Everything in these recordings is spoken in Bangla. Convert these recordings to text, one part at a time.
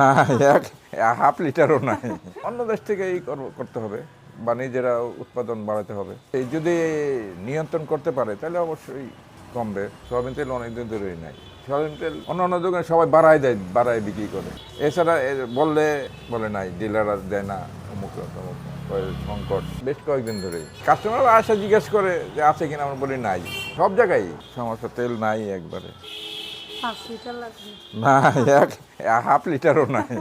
হ্যাঁ, এক হাফ লিটারও নাই। অন্য দেশ থেকে এই করতে হবে বা নিজেরা উৎপাদন বাড়াতে হবে। এই যদি নিয়ন্ত্রণ করতে পারে তাহলে অবশ্যই কমবে। সয়াবিন তেল অনেকদিন ধরেই নাই। সয়াবিন তেল অন্য অন্য দোকানে সবাই বাড়ায় দেয় বাড়ায় বিক্রি করে। এছাড়া বললে বলে নাই ডিলাররা দেয় না অমুক ওই সংকট। বেশ কয়েকদিন ধরে কাস্টমার আসে জিজ্ঞেস করে যে আছে কিনা আমরা বলি নাই। সব জায়গায়। সমস্যা তেল নাই একবারে। না এক হাফ লিটারও নাই।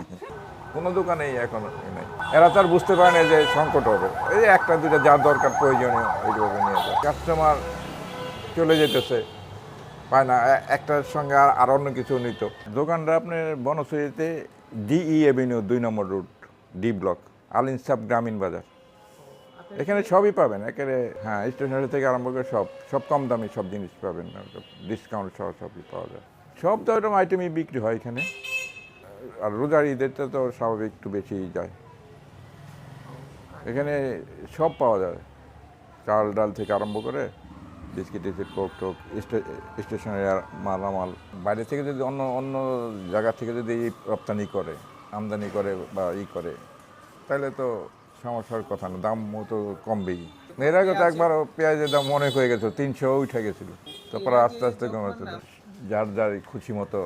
কোনো দোকানেই এখন নাই। এরা তো আর বুঝতে পারে না যে সংকট হবে। এই একটা দুটা যা দরকার প্রয়োজনীয় ওইভাবে নিয়ে যায়। কাস্টমার চলে যেতেছে। পায় না একটার সঙ্গে আর আর অন্য কিছু নিত। দোকানটা আপনার বনশ্রীতে ডিই এভিনিউ দুই নম্বর route, D block Al Insaf গ্রামীণ বাজার। এখানে সবই পাবেন। একেবারে হ্যাঁ স্টেশনারি থেকে আরম্ভ করে সব সব কম দামি সব জিনিস পাবেন। ডিসকাউন্ট সহ সবই পাওয়া যায়। সব ধরনের আইটেমই বিক্রি হয় এখানে। আর রোজার ঈদেরটা তো স্বাভাবিক একটু বেশিই যায়। এখানে সব পাওয়া যায়। চাল ডাল থেকে আরম্ভ করে বিস্কিট টিস্কিট, কোক টোক স্টেশনারি মালামাল। বাইরে থেকে যদি অন্য অন্য জায়গা থেকে যদি রপ্তানি করে, আমদানি করে বা ই করে, তাহলে তো সমস্যার কথা না, দাম তো কমবেই। এর আগে তো একবার পেঁয়াজের দাম অনেক হয়ে গেছে, তিনশো উঠে গেছিল। তারপরে আস্তে আস্তে কমেছিল যার যার খুশি মতো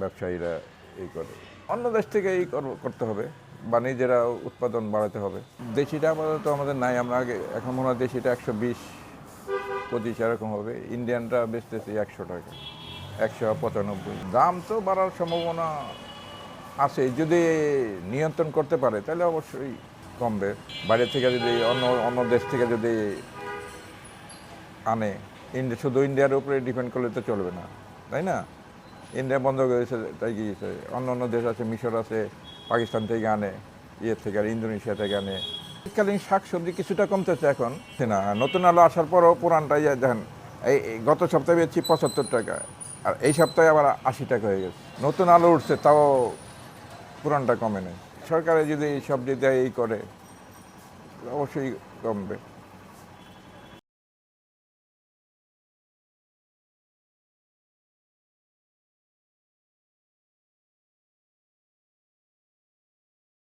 ব্যবসায়ীরা এই করে। অন্য দেশ থেকে এই কর- করতে হবে বা নিজেরা উৎপাদন বাড়াতে হবে। দেশিটা আপাতত আমাদের নাই, আমরা আগে এখন মনে হয় দেশিটা একশো বিশ, পঁচিশ এরকম হবে। ইন্ডিয়ানটা বেচতেছি একশো টাকা, একশো পঁচানব্বই। দাম তো বাড়ার সম্ভাবনা আছে, যদি নিয়ন্ত্রণ করতে পারে, তাহলে অবশ্যই কমবে। বাইরে থেকে যদি অন্য অন্য দেশ থেকে যদি আনে শুধু ইন্ডিয়ার উপরে ডিপেন্ড করলে তো চলবে না, তাই না? ইন্ডিয়া বন্ধ করে দিয়েছে তাই কি? হয়েছে? অন্য অন্য দেশ আছে, মিশর আছে, পাকিস্তান থেকে আনে ইয়ে থেকে আর ইন্দোনেশিয়া থেকে আনে। শীতকালীন শাক সবজি কিছুটা কমতেছে এখন। না, নতুন আলো আসার পরও পুরানটাই, দেখেন, এই এই গত সপ্তাহে পেয়েছি পঁচাত্তর টাকা, আর এই সপ্তাহে আবার আশি টাকা হয়ে গেছে। নতুন আলো উঠছে, তাও পুরানটা কমে নেই। সরকারে যদি এই সবজি দেয়, এই করে, অবশ্যই কমবে।